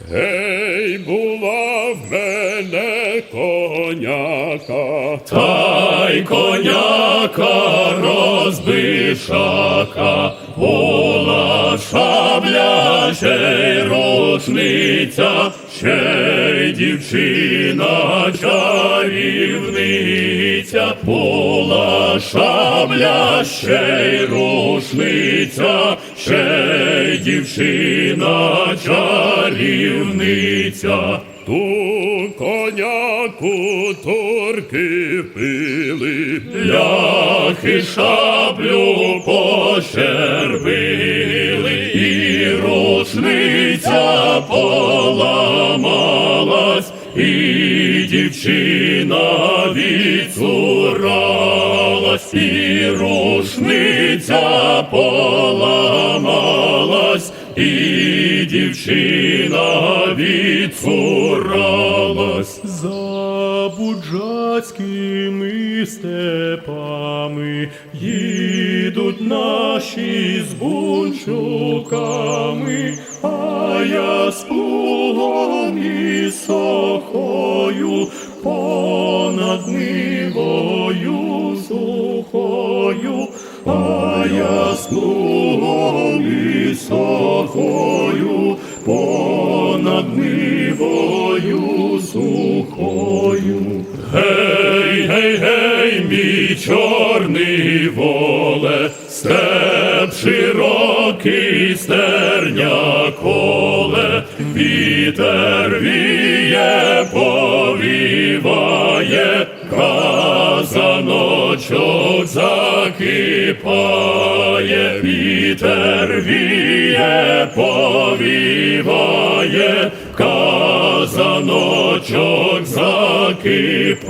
Гей, була в мене коняка, Та й коняка розбишака, була шабля, ще й рушниця, ще й дівчина чарівниця, була шабля, ще й рушниця, ще дівчина чарівниця. ту коняку турки пили, Ляхи шаблю пощербили, і рушниця поламалась, і дівчина відцуралась, і рушниця поламалась, і дівчина відцуралась. За буджацькими степами їдуть наші з бунчуками, а я з а я з і сохою понад нивою сухою. Гей, гей, гей, мій чорний воле, степ широкий стерня коле, вітер віє, повіває, казаночок закипає, вітер віє, повіває, казаночок закипає.